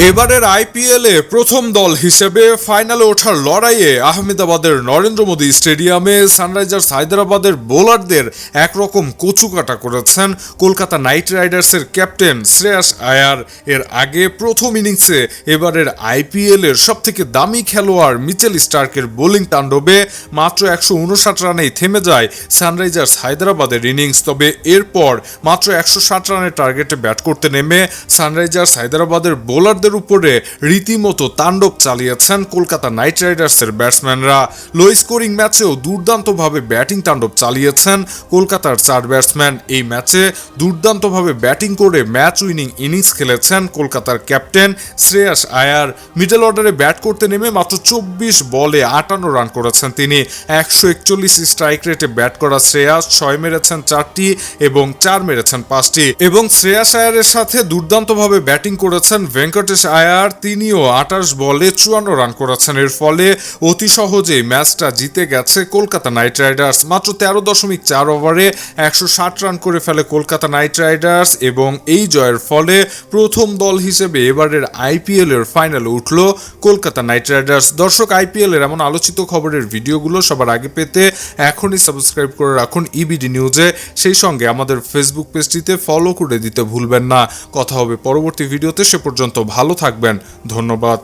এবারের আইপিএলে প্রথম দল হিসেবে ফাইনালে ওঠার লড়াইয়ে আহমেদাবাদের নরেন্দ্র মোদী স্টেডিয়ামে সানরাইজার্স হায়দ্রাবাদের বোলারদের একরকম কচুকাটা করেছেন কলকাতা নাইট রাইডার্সের ক্যাপ্টেন শ্রেয়াস আয়ার। এর আগে প্রথম ইনিংসে এবারের আইপিএলের সবথেকে দামি খেলোয়াড় মিচেল স্টার্কের বোলিং তাণ্ডবে মাত্র একশো উনষাট রানেই থেমে যায় সানরাইজার্স হায়দ্রাবাদের ইনিংস। তবে এরপর মাত্র একশো ষাট রানের টার্গেটে ব্যাট করতে নেমে সানরাইজার্স হায়দ্রাবাদের বোলারদের উপরে রীতিমতো তাণ্ডব চালিয়েছেন কলকাতা নাইট রাইডার্সের ব্যাটসম্যানরা। লো স্কোরিং ম্যাচেও দুর্দান্তভাবে ব্যাটিং তাণ্ডব চালিয়েছেন কলকাতার চার ব্যাটসম্যান। এই ম্যাচে দুর্দান্তভাবে ব্যাটিং করে ম্যাচ উইনিং ইনিংস খেলেছেন কলকাতার ক্যাপ্টেন শ্রেয়াস আয়ার। মিডল অর্ডারে ব্যাট করতে নেমে মাত্র চব্বিশ বলে আটান্ন রান করেছেন তিনি। একশো একচল্লিশ স্ট্রাইক রেটে ব্যাট করা শ্রেয়াস, ছয় মেরেছেন চারটি এবং চার মেরেছেন পাঁচটি। এবং শ্রেয়াস আয়ারের সাথে দুর্দান্তভাবে ব্যাটিং করেছেন ভেঙ্কটেশ আয়ার তিনিও আঠাশ বলে চুয়ান্ন রান করেছেন। এর ফলে অতি সহজেই ম্যাচটা জিতে গেছে কলকাতা নাইট রাইডার্স। মাত্র তেরো দশমিক চার ওভারে একশো ষাট রান করে ফেলে কলকাতা নাইট রাইডার্স এবং এই জয়ের ফলে প্রথম দল হিসেবে এবারের আইপিএল এর ফাইনালে উঠল কলকাতা নাইট রাইডার্স। দর্শক, আইপিএল এর এমন আলোচিত খবরের ভিডিওগুলো সবার আগে পেতে এখনই সাবস্ক্রাইব করে রাখুন ইবিডি নিউজে সেই সঙ্গে আমাদের ফেসবুক পেজটিতে ফলো করে দিতে ভুলবেন না। কথা হবে পরবর্তী ভিডিওতে। সে পর্যন্ত ভালো থাকবেন। ধন্যবাদ।